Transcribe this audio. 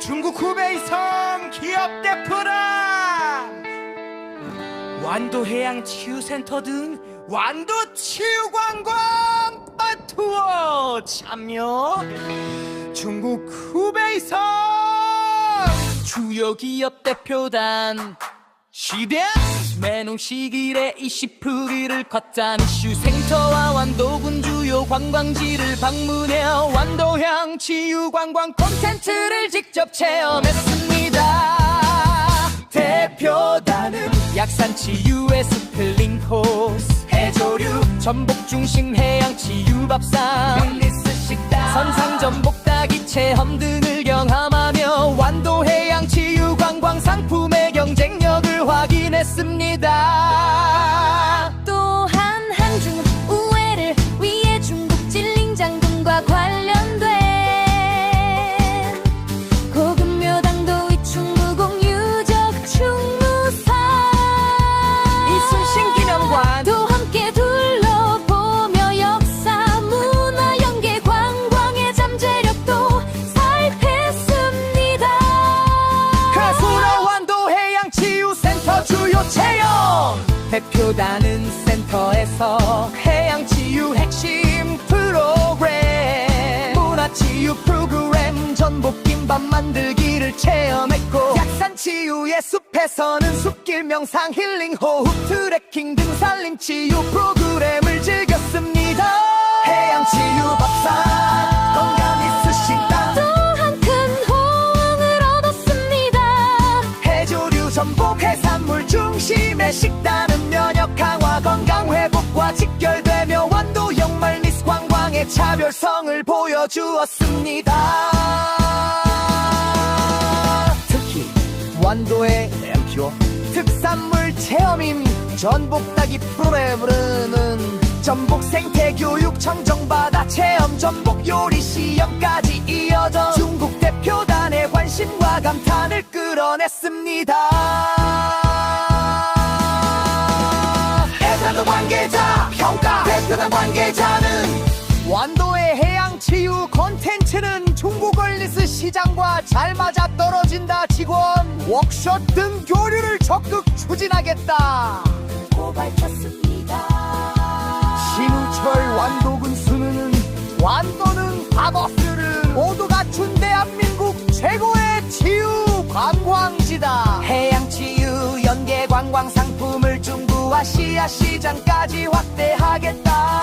중국 후베이성 기업 대표랑 완도 해양 치유센터 등 완도 치유관광 투어 참여. 중국 후베이성 주요 기업 대표단. 시대 매농시길의 20프기를 걷자는 이슈센터와 완도군 주 요 관광지를 방문해 완도향 치유 관광 콘텐츠를 직접 체험했습니다 대표단은 약산 치유의 스플링 호스 해조류 전복 중심 해양 치유 밥상 릴리스 식당 선상 전복 따기 체험 등을 경험하며 완도 해양 치유 관광 상품의 경쟁력을 확인했습니다. 대표단은 센터에서 해양 치유 핵심 프로그램. 문화 치유 프로그램 전복 김밥 만들기를 체험했고 약산 치유의 숲에서는 숲길 명상 힐링 호흡 트레킹 등 산림 치유 프로그램을 즐겼습니다. 해양 치유 차별성을 보여주었습니다. 특히 완도의 엠퓨어 특산물 체험인 전복닭이 프로그램은 전복 생태 교육 청정바다 체험 전복 요리 시험까지 이어져 중국 대표단의 관심과 감탄을 끌어냈습니다. 대단한 관계자 평가. 대표단 관계자는 완도의 해양 치유 컨텐츠는 중국 얼리스 시장과 잘 맞아 떨어진다 직원. 워크숍 등 교류를 적극 추진하겠다. 고 밝혔습니다. 신우철 완도군 수는 완도는 바버스를 모두 갖춘 대한민국 최고의 치유 관광지다. 해양 치유 연계 관광 상품을 중부 아시아 시장까지 확대하겠다